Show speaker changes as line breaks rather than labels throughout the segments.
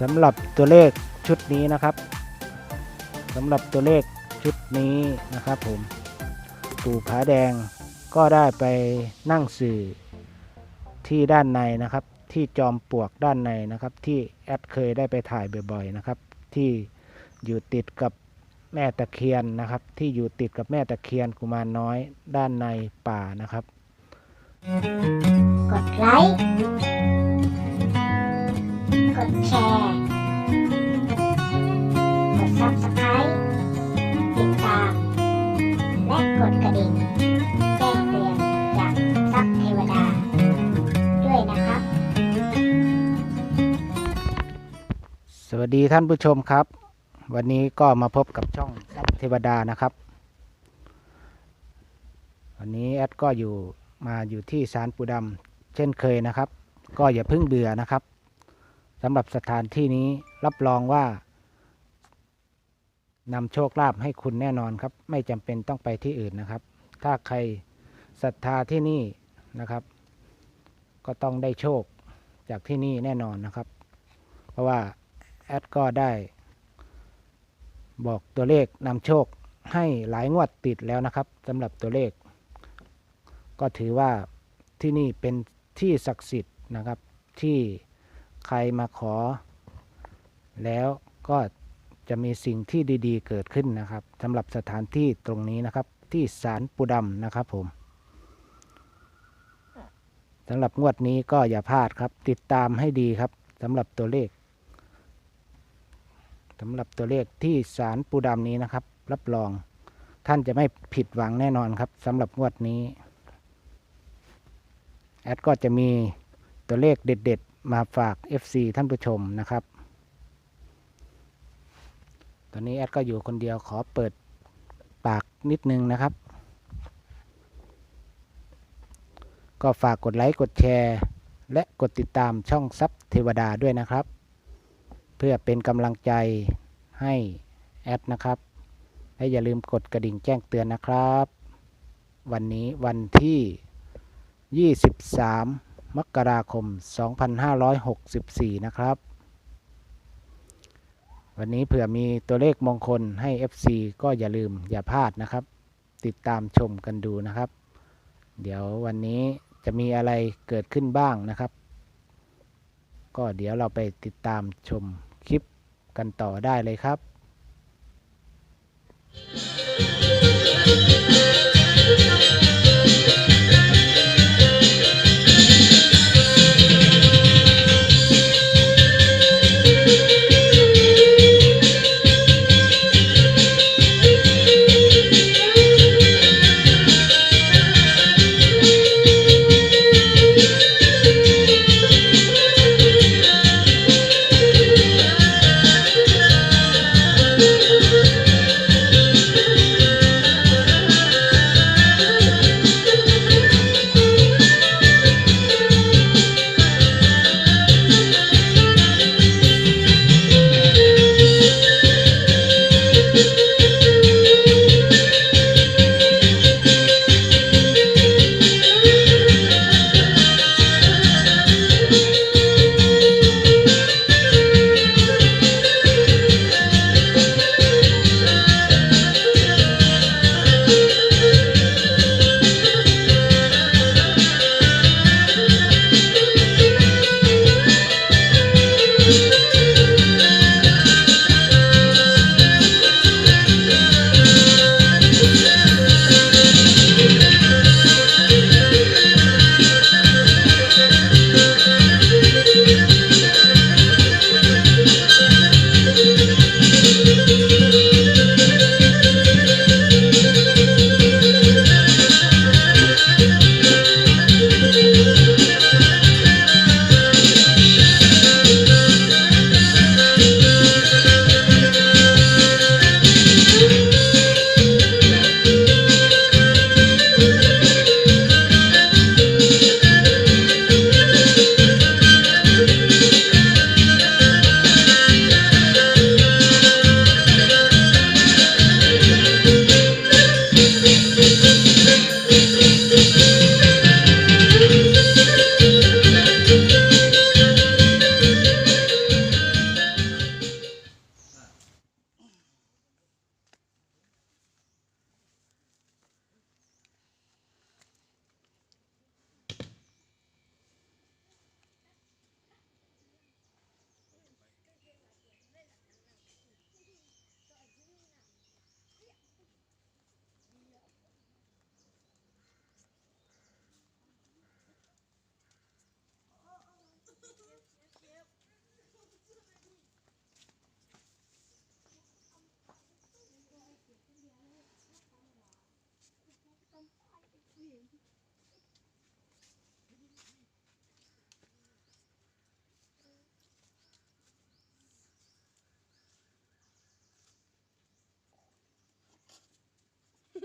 สำหรับตัวเลขชุดนี้นะครับสำหรับตัวเลขชุดนี้นะครับผมปู่ผาแดงก็ได้ไปนั่งสื่อที่ด้านในนะครับ ที่จอมปลวกด้านในนะครับ ที่แอดเคยได้ไปถ่ายบ่อยๆนะครับ ที่อยู่ติดกับแม่ตะเคียนนะครับ ที่อยู่ติดกับแม่ตะเคียนกุมารน้อยด้านในป่านะครับ
กดไลค์ กดแชร์ กด Subscribe ติดตาม และกดกระดิ่งแจ้งเตือนจากซับเทวดา ด้วยนะครับ
สวัสดีท่านผู้ชมครับ วันนี้ก็มาพบกับช่องทรัพย์เทวดานะครับ วันนี้แอดก็อยู่มาอยู่ที่ศาลปูดำเช่นเคยนะครับ ก็อย่าเพิ่งเบื่อนะครับ สำหรับสถานที่นี้รับรองว่านำโชคลาภให้คุณแน่นอนครับ ไม่จำเป็นต้องไปที่อื่นนะครับ ถ้าใครศรัทธาที่นี่นะครับ ก็ต้องได้โชคจากที่นี่แน่นอนนะครับ เพราะว่าแอดก็ได้ บอกตัวเลขนำโชคให้หลายงวดติดแล้วนะครับสำหรับตัวเลข ก็ถือว่าที่นี่เป็นที่ศักดิ์สิทธิ์นะครับที่ ใครมาขอ แล้วก็จะมีสิ่งที่ดีๆ เกิดขึ้นนะครับสำหรับสถานที่ตรงนี้นะครับ ที่ศาลปูดำนะครับผมสำหรับงวดนี้ก็อย่าพลาดครับ ติดตามให้ดีครับสำหรับตัวเลขสำหรับตัวเลขที่สารปูดำนี้นะครับ รับรองท่านจะไม่ผิดหวังแน่นอนครับสำหรับงวดนี้ แอดก็จะมีตัวเลขเด็ด ๆ มาฝาก FC ท่านผู้ชมนะครับ ตอนนี้แอดก็อยู่คนเดียวขอเปิดปากนิดนึงนะครับ ก็ฝากกดไลค์กดแชร์ และกดติดตามช่องซับเทวดาด้วยนะครับ เพื่อเป็นกำลังใจให้แอดนะครับ และอย่าลืมกดกระดิ่งแจ้งเตือนนะครับ วันนี้วันที่ 23 มกราคม 2564 นะครับ วันนี้เผื่อมีตัวเลขมงคลให้ FC ก็อย่าลืมอย่าพลาดนะครับ ติดตามชมกันดูนะครับ เดี๋ยววันนี้จะมีอะไรเกิดขึ้นบ้างนะครับ ก็เดี๋ยวเราไปติดตามชมคลิปกันต่อได้เลยครับ
ก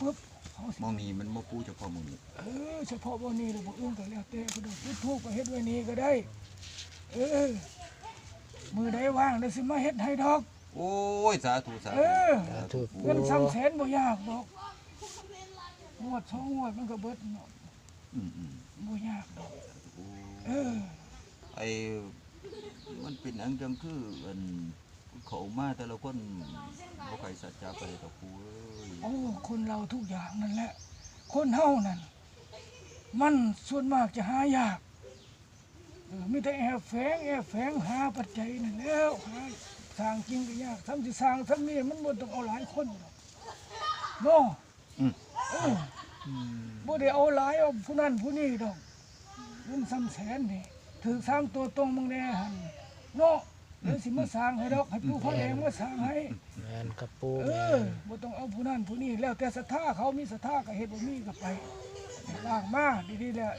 ปุ๊บเอาสิ
มองนี้มันบ่ปูเฉพาะมองนี้
เออเฉพาะวันนี้หรือบ่อื่นก็แล้วแต่ก็ได้จุดทูปก็เฮ็ดไว้นี้ก็ได้ เออมือใดว่างเดี๋ยวสิมาเฮ็ดให้ดอก
โอ้ยสาธุสา
เอ
ธุ
อ
สาธุ
เงินซ้ำแสนบ่ยากดอกงวดสองงวดมันก็เบิดเนาะ
อืมอืม
บ่ยากดอก
โอ้
เออ
ไอ้มันเป็นอันจังคืออัน เขามาแต่ละคนบ่ใครสัจจะไปต่อปูเอ้ย
โอ้คนเราทุกอย่างนั่นแหละ คนเฮานั่นมันส่วนมากจะหายากเออมีแต่แอบแฝงแอบแฝงหาปัจจัยนั่นแหล้วหาสร้างจริงก็ยากทำสิสร้างทำนี่มันบ่ต้องเอาหลายคนหรอกเนาะ
อืม
เออบ่ได้เอาหลายเอาผู้นั้นผู้นี้ดอกเงินซ้ำแสนนี่ถือสร้างตัวตรงมึงแน่หันเนาะ เดี๋ยวสิมาสร้างให้ดอกให้ผู้พ่อแดงมาสร้างให้
แมนกับปู
เอ
แม
อนบ่ต้องเอาผู้นั้นผู้นี้แล้วแต่ศรัทธาเขามีศรัทธาก็เฮ็ดบ่มีก็ไปล่างมาดีๆแหละ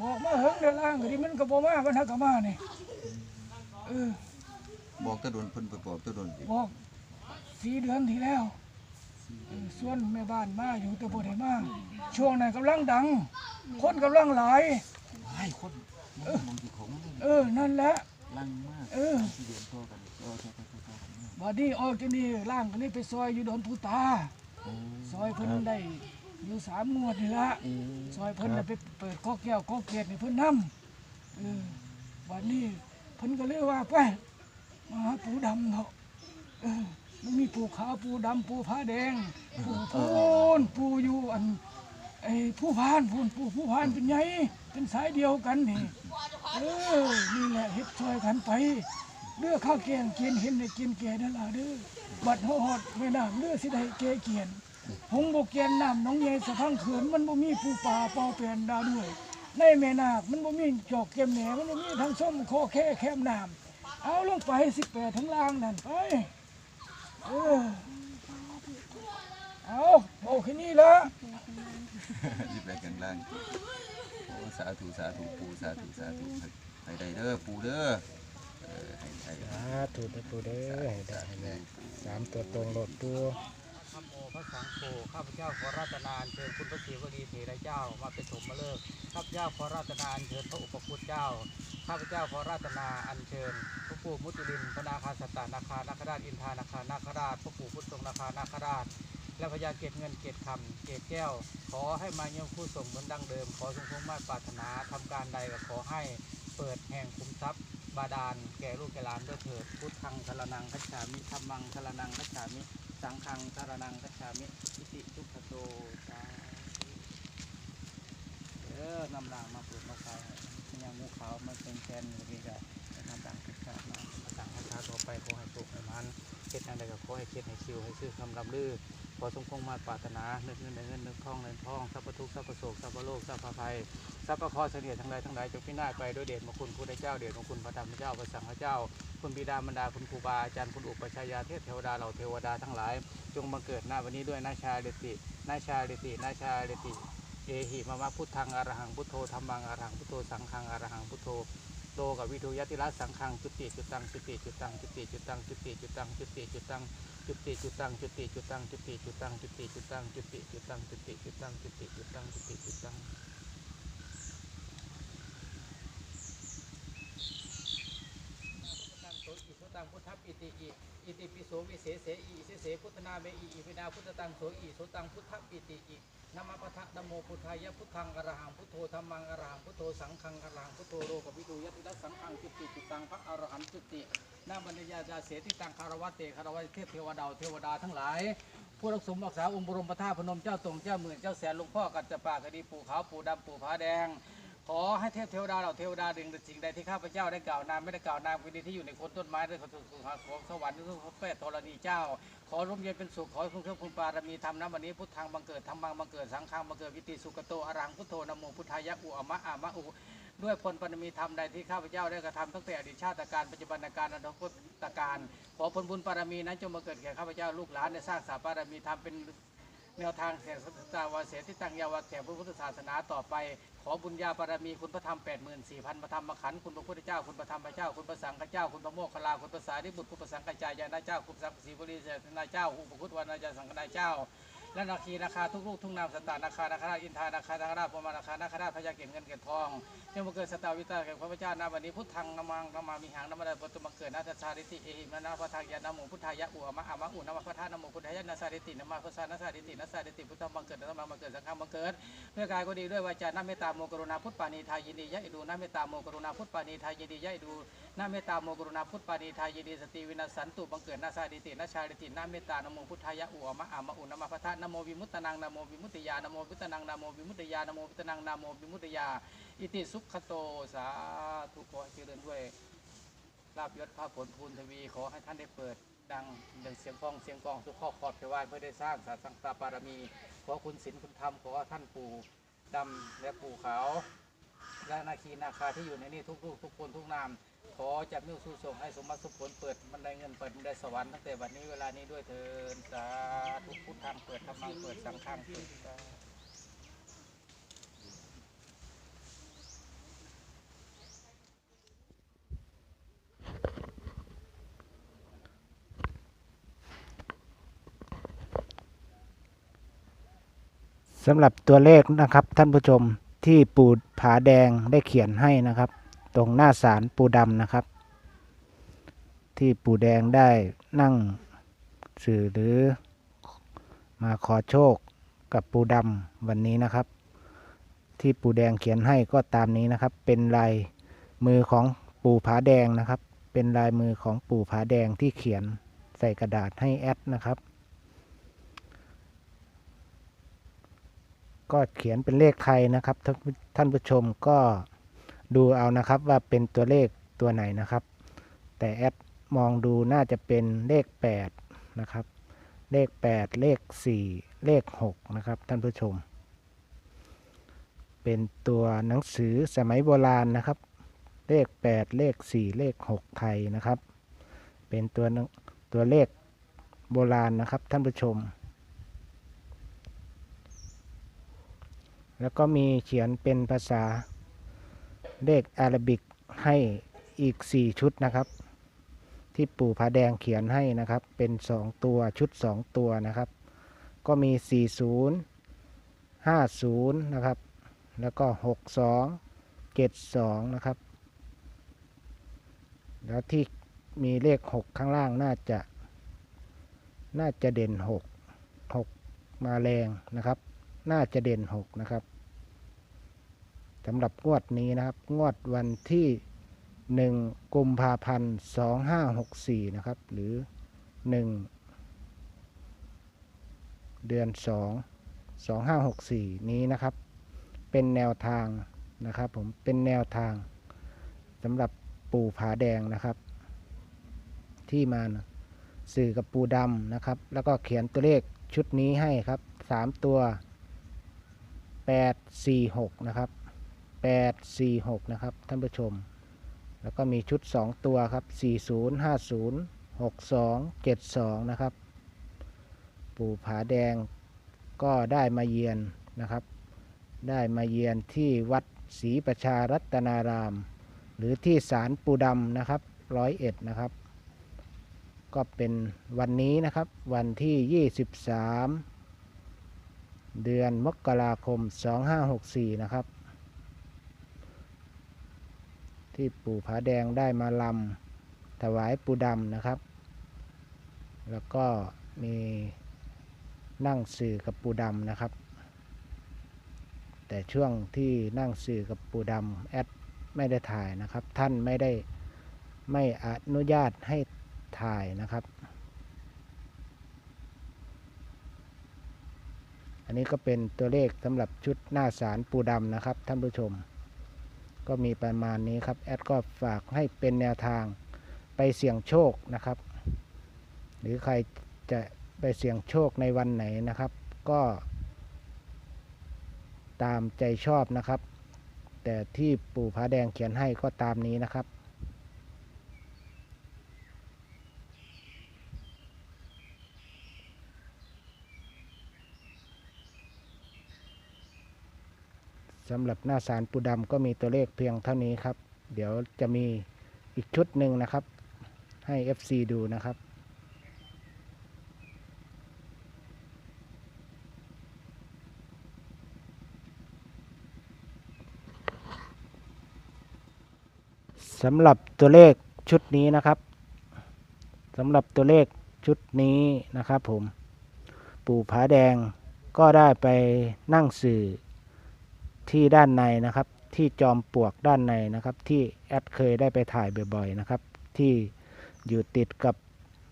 บอกมาเฮิงเด้อล่างก็ดีมันก็บ่มามันหักก็มานี่เออ
บอกตะดนเพิ่นไปบอกตะดนอีก
บอกสี่เดือนที่แล้วเออส่วนแม่บ้านมาอยู่แต่บ่ได้มาช่วงนั้นกำลังดัง คนกำลังหลาย
หลายคนมองมองที่เขามัน
เออนั่นแหละ
ลังมาก
เออ
ที่เดือนต่อกันเออต่อๆๆๆกันมาก
บัดนี้ออกจากนี่ล่างก็นี่ไปซอยอยู่ดอนผู้ตา
โอ้
ซอยเพิ่นได้อยู่สามงวดนี่ละ
อืม
ซอยเพิ่นน่ะไปเปิดก๊อกแก้วก๊อกเกล็ดให้เพิ่นนำเออวันนี้เพิ่นก็เลยว่าไปมาหาปูดำเนาะเออมันมีปูขาวปูดำปูผ้าแดงปูพูนปูอยู่อันไอ้ผู้พานพูนปูผู้พานเป็นไงเป็นสายเดียวกันนี่ เออนี่แหละเฮ็ดช่วยกันไปเลือข้าวแกงกินเห็นได้กินแก่นั่นล่ะเด้อบัดฮอดแม่น้ำเลือสิได้แก่เกียนหงบกเกียนน้ำหน้องใหญ่สะพังเขื่อนมันบ่มีปูปลาเป่าเปลี่ยนดาวด้วยในแม่นาคมันบ่มีจอกเก็มแหนมันบ่มีทั้งส้มโคแค่แคมน้ำเอาลงไปสิแปดทั้งล่างนั่นไปเออเอาโอ้แค่นี้ละ
สิไปกันล่าง สาธุสาธุปูสาธุสาธุให้ได้เด้อปูเด้อเออให้ให้
สาธุเด้อปูเด้อให้ได้ให้ได้สามตัวตรงโหลดปู
นะโมพระสังโฆข้าพเจ้าขอราตนานเชิญคุณพระศรีวลีเถระเจ้ามาเป็นสมมาเลิกข้าพเจ้าขอราตนานเชิญพระอุปคุตเจ้าข้าพเจ้าขอราตนาอัญเชิญพระปู่มุจลินพระนาคาสตตานาคานาคราชอินทานาคานาคราชพระปู่พุทธทรงนาคานาคราช และพญาเกตเงินเกตคำเกตแก้ว ขอให้มาเยี่ยมผู้สมเหมือนดังเดิม ขอทรงคงมาตรปรารถนาทำการใดก็ขอให้เปิดแห่งคุ้มทรัพย์ บาดาลแก่ลูกแก่หลานด้วยเถิดพุทธังสรนังคัจฉามิธรรมังสรนังคัจฉามิ สังฆังสารนังคัจฉามิอิติทุกขโตสาเออนำลางมาปลูกมาขายให้ยังงูขาวมาเป็นแทนอย่างนี้ก็นำต่างคัจฉามาสั่งคัจฉาต่อไปขอให้ปลูกให้มันเฮ็ดอะไรก็ขอให้เฮ็ดให้ชิวให้ซื้อคำลำลือ ขอสมคงมาปรารถนาเงินเงินเงินเงินทองเงินทองสัพพทุกข์สัพพโศกสัพพโลกสัพพภัยสัพพะเคอเสนียทั้งหลายทั้งหลายจงพินาศไปด้วยเดชมงคุณพุทธเจ้าเดชมงคุณพระธรรมเจ้าพระสังฆเจ้า คุณบิดามารดาคุณครูบาอาจารย์คุณอุปชฌายาเทพเทวดาเหล่าเทวดาทั้งหลาย จงบังเกิดหน้าวันนี้ด้วยนาชาเดตินาชาเดตินาชาเดติเอหิมามะพุทธังอรหังพุทโธธรรมังอรหังพุทโธสังฆังอรหังพุทโธโตกับวิทูยติรัสสังฆังจุติจุตังจุติจุตังจุติจุตังจุติจุตังจุติจุตัง จุติจุตังจุติจุตังจุติจุตังจุติจุตังจุติจุตังจุติจุตังจุติจุตังจุติจุตังตังโสอิโสตังพุทธปิติอิ อิติปิโสวิเศษเสอิเสเสพุทธนาเมอิอิปินาพุทธตังโสอิโสตังพุทธปิติอินะมะปะทะนโมพุทธายะพุทธังอรหังพุทโธธรรมังอรหังพุทโธสังฆังอรหังพุทโธโลกวิทูยติรัสสังฆังจุติจุตังพระอรหันต์จุตินาบรรยาจาเสติตังคารวะเตคารวะเทพเทวดาเทวดาทั้งหลายผู้รักสมรักษาองค์บรมพระธาตุพนมเจ้าตรงเจ้าหมื่นเจ้าแสนหลวงพ่อกัจจปาคดีปู่ขาวปู่ดำปู่ผาแดง ขอให้เทพเทวดาเหล่าเทวดาดึงสิ่งใดที่ข้าพเจ้าได้กล่าวนามไม่ได้กล่าวนามคดีที่อยู่ในคนต้นไม้ด้วยขอสุขของสวรรค์ด้วยพระแปดธรณีเจ้า ขอร่มเย็นเป็นสุขขอให้คุณเครื่องคุณปารมีธรรมนะวันนี้พุทธังบังเกิดธรรมังบังเกิดสังฆังบังเกิดวิติสุกโตอรังพุทโธนโมพุทธายะอุอมะอะมะอุด้วยผลปรมีธรรมใดที่ข้าพเจ้าได้กระทำตั้งแต่อดีตชาติการปัจจุบันการอนาคตการ ขอผลบุญปารมีนั้นจงมาเกิดแก่ข้าพเจ้าลูกหลานได้สร้างสาปารมีธรรมเป็น แนวทางแห่งสัจจาวาเสที่ตั้งยาวาแก่พระพุทธศาสนาต่อไป ขอบุญญาบารมีคุณพระธรรมแปดหมื่นสี่พันพระธรรมขันธ์คุณพระพุทธเจ้า คุณพระธรรมพระเจ้า คุณพระสังฆเจ้า คุณพระโมคคัลลา คุณพระสารีบุตร คุณพระสังฆจายานาเจ้า คุณพระสังฆสีบุรีเสนาเจ้า อุปคุตวานาจาสังฆนาเจ้า และนาคีนาคาทุกลูกทุกนามสตตานาคานาคาราชอินทานาคานาคาราชพรมานาคานาคาราชพญาเก่งเงินเก่งทองเจงมาเกิดสตาวิตาแก่พระพเจ้านาวันนี้พุทธังนามังนามามีหังนามาได้ปตุมาเกิดนาทชาริติเอหิมานาพระทายานาโมพุทธายะอุอมะอะมะอุนามาพระธาตุนาโมพุทธายะนาสาริตินามาพระสานาสาริตินาสาริติพุทธังบังเกิดนามาบังเกิดสังฆังบังเกิดด้วยกายก็ดีด้วยวาจานาเมตตาโมกรุณาพุทธปานีทายินียะอิดูนาเมตตาโมกรุณาพุทธปานีทายินียะอิดูนาเมตตาโมกรุณาพุทธปานีทายินีสติวินาสันตุบังเกิดนาสาริตินาชาริตินาเมตตานาโมพุทธายะอุอมะอะมะอุนามาพะธาตุนโมวิมุตตนังนโมวิมุตติยานโมวิมุตตนังนโมวิมุตติยานโมวิมุตตนังนโมวิมุตติยา อิติสุขโตสาธุขอให้เจริญด้วยลาบยศพระผลพูนทวีขอให้ท่านได้เปิดดังด่งเสียงกองเสียงกองทุกข้อขอบเทวานเพื่อได้สร้างสาสังตาปารมีขอคุณศีลคุณธรรมขอท่านปู่ดำและปู่ขาว และนาคีนาคาที่อยู่ในนี้ทุกลูกทุกคนทุกนาม ขอจับนิ้วสู้ส่งให้สมบัติสุขผลเปิดบันไดเงินเปิดบันไดสวรรค์ตั้งแต่วันนี้เวลานี้ด้วยเถิดสาธุพุทธังเปิดธรรมังเปิดสังฆังเปิดสา
สำหรับตัวเลขนะครับท่านผู้ชม ที่ปูผาแดงได้เขียนให้นะครับ ตรงหน้าศาลปูดำนะครับ ที่ปูแดงได้นั่งสื่อหรือมาขอโชคกับปูดำวันนี้นะครับ ที่ปูแดงเขียนให้ก็ตามนี้นะครับ เป็นลายมือของปูผาแดงนะครับ เป็นลายมือของปูผาแดงที่เขียนใส่กระดาษให้แอดนะครับ ก็เขียนเป็นเลขไทยนะครับ ท่านผู้ชมก็ดูเอานะครับว่าเป็นตัวเลขตัวไหนนะครับ แต่แอดมองดูน่าจะเป็นเลข 8 นะครับ เลข 8 เลข 4 เลข 6 นะครับ ท่านผู้ชม เป็นตัวหนังสือสมัยโบราณนะครับ เลข 8 เลข 4 เลข 6 ไทยนะครับ เป็นตัวตัวเลขโบราณนะครับท่านผู้ชม แล้วก็มีเขียนเป็นภาษาเลขอาราบิกให้อีก 4 ชุดนะครับ ที่ปู่ผาแดงเขียนให้นะครับ เป็น 2 ตัวชุด 2 ตัวนะครับ ก็มี 40 50 นะครับ แล้วก็ 62 72 นะครับ แล้วที่มีเลข 6 ข้างล่างน่าจะ น่าจะเด่น 6 6 มาแรงนะครับ น่าจะเด่น 6 นะครับ สำหรับงวดนี้นะครับ งวดวันที่ 1 กุมภาพันธ์ 2564 นะครับ หรือ 1 เดือน 2 2564 นี้นะครับ เป็นแนวทางนะครับผม เป็นแนวทางสำหรับปูผาแดงนะครับ ที่มาสื่อกับปูดำนะครับ แล้วก็เขียนตัวเลขชุดนี้ให้ครับสามตัวแปดสี่หกนะครับ แปดสี่หกนะครับ ท่านผู้ชม แล้วก็มีชุดสองตัวครับสี่ศูนย์ห้าศูนย์หกสองเจ็ดสองนะครับ ปู่ผาแดงก็ได้มาเยือนนะครับ ได้มาเยือนที่วัดศรีประชารัตนาราม หรือที่ศาลปูดำนะครับร้อยเอ็ดนะครับ ก็เป็นวันนี้นะครับวันที่ 23 เดือนมกราคม 2564 นะครับ ที่ปู่ผาแดงได้มาลำถวายปูดำนะครับ แล้วก็มีนั่งสื่อกับปูดำนะครับ แต่ช่วงที่นั่งสื่อกับปูดำแอดไม่ได้ถ่ายนะครับ ท่านไม่ได้ไม่อนุญาตให้ถ่ายนะครับ อันนี้ก็เป็นตัวเลขสำหรับชุดหน้าสารปูดำนะครับท่านผู้ชม ก็มีประมาณนี้ครับแอดก็ฝากให้เป็นแนวทางไปเสี่ยงโชคนะครับ หรือใครจะไปเสี่ยงโชคในวันไหนนะครับ ก็ ตามใจชอบนะครับ แต่ที่ปู่ผาแดงเขียนให้ก็ตามนี้นะครับ สำหรับหน้าสารปูดำก็มีตัวเลขเพียงเท่านี้ครับ เดี๋ยวจะมีอีกชุดหนึ่งนะครับ ให้ FC ดูนะครับ สำหรับตัวเลขชุดนี้นะครับสำหรับตัวเลขชุดนี้นะครับผม ปู่ผาแดงก็ได้ไปนั่งสื่อ ที่ด้านในนะครับ ที่จอมปลวกด้านในนะครับ ที่แอดเคยได้ไปถ่ายบ่อยๆนะครับ ที่อยู่ติดกับ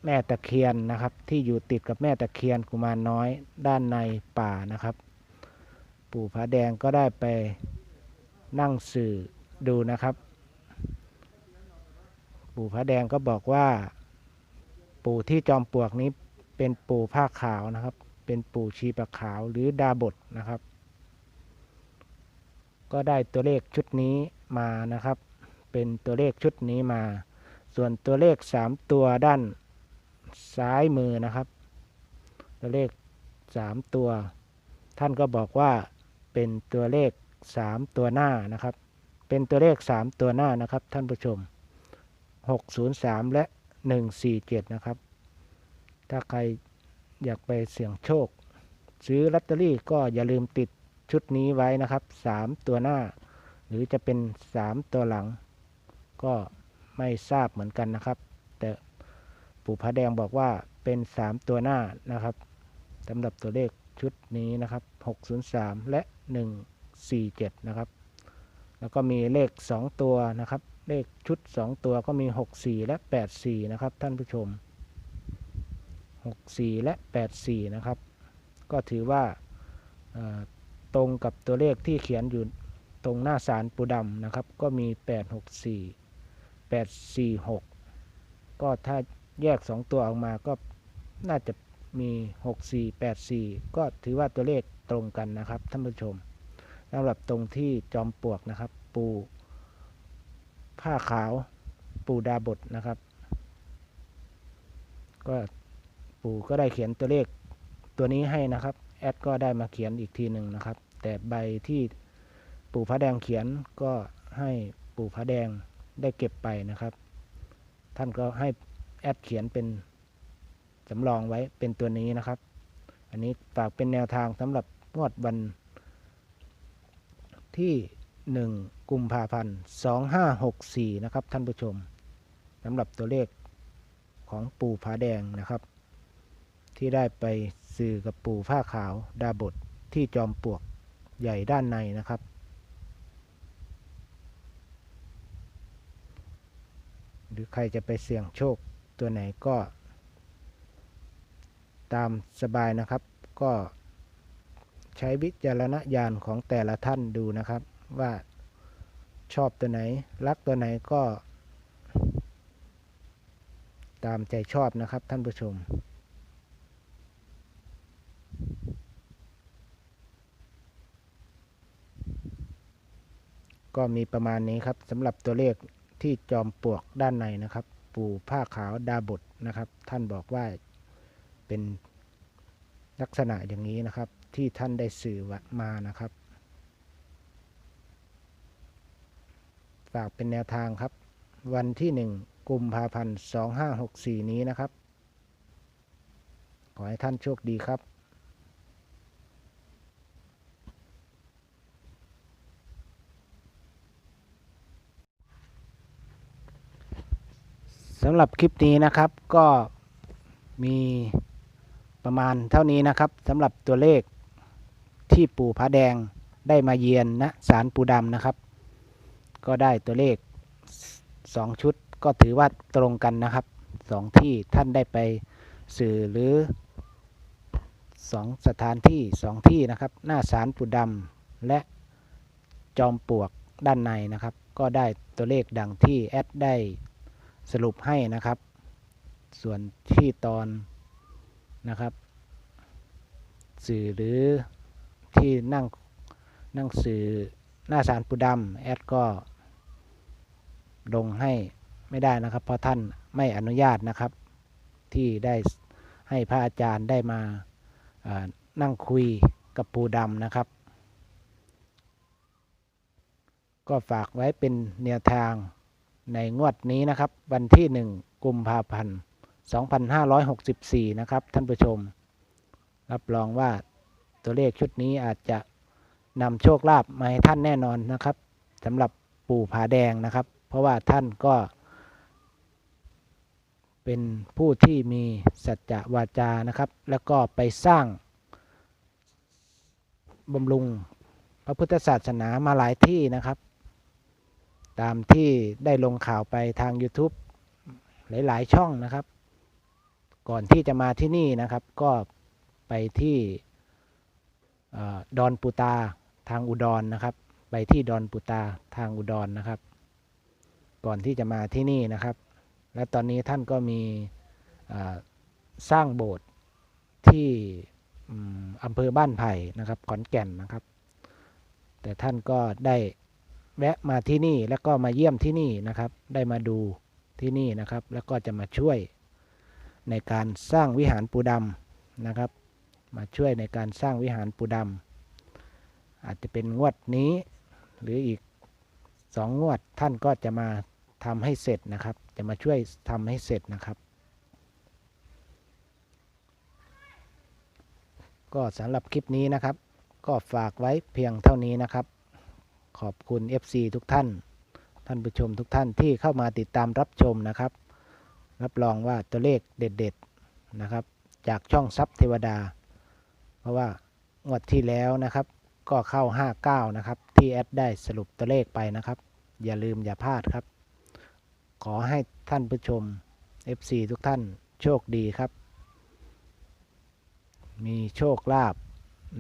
แม่ตะเคียนนะครับ ที่อยู่ติดกับแม่ตะเคียนกุมารน้อยด้านในป่านะครับ ปู่ผาแดงก็ได้ไปนั่งสื่อดูนะครับ ปู่ผาแดงก็บอกว่า ปู่ที่จอมปลวกนี้เป็นปู่ผ้าขาวนะครับ เป็นปู่ชีปะขาวหรือดาบทนะครับ ก็ได้ตัวเลขชุดนี้มานะครับ เป็นตัวเลขชุดนี้มา ส่วนตัวเลข 3 ตัวด้านซ้ายมือนะครับ ตัวเลข 3 ตัว ท่านก็บอกว่าเป็นตัวเลข 3 ตัวหน้านะครับ เป็นตัวเลข 3 ตัวหน้านะครับ ท่านผู้ชม 603 และ 147 นะครับ ถ้าใครอยากไปเสี่ยงโชค ซื้อลอตเตอรี่ก็อย่าลืมติด ชุดนี้ไว้นะครับสามตัวหน้า หรือจะเป็นสามตัวหลัง ก็ไม่ทราบเหมือนกันนะครับ แต่ปู่พระแดงบอกว่าเป็นสามตัวหน้านะครับสำหรับตัวเลขชุดนี้นะครับ 603 และ 147 นะครับ แล้วก็มีเลข 2 ตัวนะครับ เลขชุด 2 ตัวก็มี 64 และ 84 นะครับ ท่านผู้ชม 64 และ 84 นะครับ ก็ถือว่า ตรงกับตัวเลขที่เขียนอยู่ตรงหน้าสารปูดำนะครับ ก็มี 864 846 ก็ถ้าแยก 2 ตัวออกมาก็น่าจะมี 64 84 ก็ถือว่าตัวเลขตรงกันนะครับท่านผู้ชมสำหรับตรงที่จอมปลวกนะครับ ปูผ้าขาวปูดาบทนะครับ ก็ปูก็ได้เขียนตัวเลขตัวนี้ให้นะครับ แอดก็ได้มาเขียนอีกทีหนึ่งนะครับ แต่ใบที่ปู่พระแดงเขียนก็ให้ปู่พระแดงได้เก็บไปนะครับ ท่านก็ให้แอดเขียนเป็นสำรองไว้เป็นตัวนี้นะครับ อันนี้ฝากเป็นแนวทางสำหรับงวดวันที่ 1 กุมภาพันธ์ 2564 นะครับ ท่านผู้ชมสำหรับตัวเลขของปู่ผาแดงนะครับ ที่ได้ไปสื่อกับปู่ผ้าขาวดาบทที่จอมปลวก ใหญ่ด้านในนะครับ หรือใครจะไปเสี่ยงโชคตัวไหนก็ ตามสบายนะครับ ก็ใช้วิจารณญาณของแต่ละท่านดูนะครับ ว่าชอบตัวไหน รักตัวไหนก็ ตามใจชอบนะครับท่านผู้ชม ก็มีประมาณนี้ครับสำหรับตัวเลขที่จอมปลวกด้านในนะครับ ปู่ผ้าขาวดาบทนะครับ ท่านบอกว่าเป็นลักษณะอย่างนี้นะครับ ที่ท่านได้สื่อมานะครับฝากเป็นแนวทางครับ วันที่หนึ่งกุมภาพันธ์สองห้าหกสี่นี้นะครับ ขอให้ท่านโชคดีครับ สำหรับคลิปนี้นะครับก็มีประมาณเท่านี้นะครับสำหรับตัวเลขที่ปู่พระแดงได้มาเยือนณศาลปู่ดำนะครับ ก็ได้ตัวเลข 2 ชุดก็ถือว่าตรงกันนะครับสองที่ท่านได้ไปสื่อหรือ 2 สถานที่สองที่นะครับ หน้าศาลปู่ดำและจอมปลวกด้านในนะครับ ก็ได้ตัวเลขดังที่แอดได้ สรุปให้นะครับ ส่วนที่ตอนนะครับ สื่อหรือที่นั่งนั่งสื่อหน้าสารปูดำแอดก็ ลงให้ไม่ได้นะครับ เพราะท่านไม่อนุญาตนะครับ ที่ได้ให้พระอาจารย์ได้มานั่งคุยกับปูดำนะครับ ก็ฝากไว้เป็นแนวทาง ในงวดนี้นะครับ วันที่ 1 กุมภาพันธ์ 2564 นะครับ ท่านผู้ชม รับรองว่าตัวเลขชุดนี้อาจจะนำโชคลาภมาให้ท่านแน่นอนนะครับสำหรับปู่ผาแดงนะครับ เพราะว่าท่านก็ เป็นผู้ที่มีสัจจะวาจานะครับ แล้วก็ไปสร้างบำรุงพระพุทธศาสนามาหลายที่นะครับ ตามที่ได้ลงข่าวไปทาง YouTube หลาย ๆ ช่องนะครับ ก่อนที่จะมาที่นี่นะครับ ก็ไปที่ดอนปูตาทางอุดรนะครับ ไปที่ดอนปูตาทางอุดรนะครับ ก่อนที่จะมาที่นี่นะครับ และตอนนี้ท่านก็มีสร้างโบสถ์ที่อำเภอบ้านไผ่นะครับ ขอนแก่นนะครับ แต่ท่านก็ได้ แวะมาที่นี่แล้วก็มาเยี่ยมที่นี่นะครับ ได้มาดูที่นี่นะครับ แล้วก็จะมาช่วยในการสร้างวิหารปูดำนะครับ มาช่วยในการสร้างวิหารปูดำอาจจะเป็นงวดนี้หรืออีกสองงวดท่านก็จะมาทำให้เสร็จนะครับ จะมาช่วยทำให้เสร็จนะครับ ก็สำหรับคลิปนี้นะครับ ก็ฝากไว้เพียงเท่านี้นะครับ ขอบคุณ FC ทุกท่าน ท่านผู้ชมทุกท่านที่เข้ามาติดตามรับชมนะครับ รับรองว่าตัวเลขเด็ดๆนะครับ จากช่องซับเทวดา เพราะว่างวดที่แล้วนะครับ ก็เข้า 59 นะครับ ที่แอดได้สรุปตัวเลขไปนะครับ อย่าลืมอย่าพลาดครับ ขอให้ท่านผู้ชม FC ทุกท่านโชคดีครับ มีโชคลาภ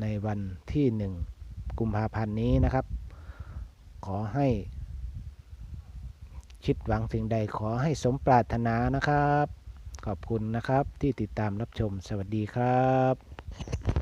ในวันที่ 1 กุมภาพันธ์นี้นะครับ ขอให้คิดหวังสิ่งใดขอให้สมปรารถนานะครับ ขอบคุณนะครับที่ติดตามรับชมสวัสดีครับ